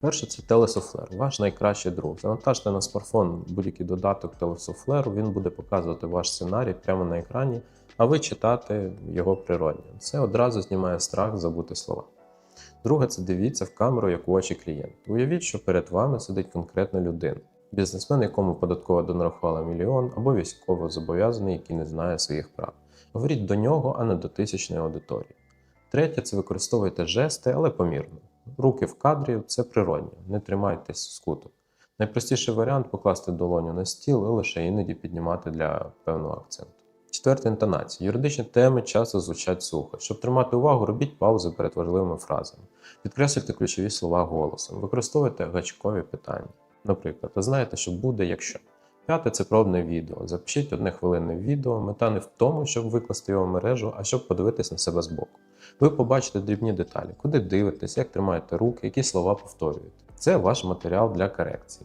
Перше це телесофлер, ваш найкращий друг. Завантажте на смартфон будь-який додаток телесофлеру, він буде показувати ваш сценарій прямо на екрані, а ви читати його природньо. Це одразу знімає страх забути слова. Друге, це дивіться в камеру, як у очі клієнта. Уявіть, що перед вами сидить конкретна людина. Бізнесмен, якому податкова донарахувала мільйон, або військово зобов'язаний, який не знає своїх прав. Говоріть до нього, а не до тисячної аудиторії. Третє це використовуйте жести, але помірно. Руки в кадрі це природньо, не тримайтесь скуто. Найпростіший варіант покласти долоню на стіл і лише іноді піднімати для певного акценту. Четверта інтонація. Юридичні теми часто звучать сухо. Щоб тримати увагу, робіть паузи перед важливими фразами. Підкреслюйте ключові слова голосом, використовуйте гачкові питання. Наприклад, ви знаєте, що буде, якщо. П'яте це пробне відео. Запишіть одне хвилинне відео. Мета не в тому, щоб викласти його в мережу, а щоб подивитись на себе збоку. Ви побачите дрібні деталі, куди дивитесь, як тримаєте руки, які слова повторюєте. Це ваш матеріал для корекції.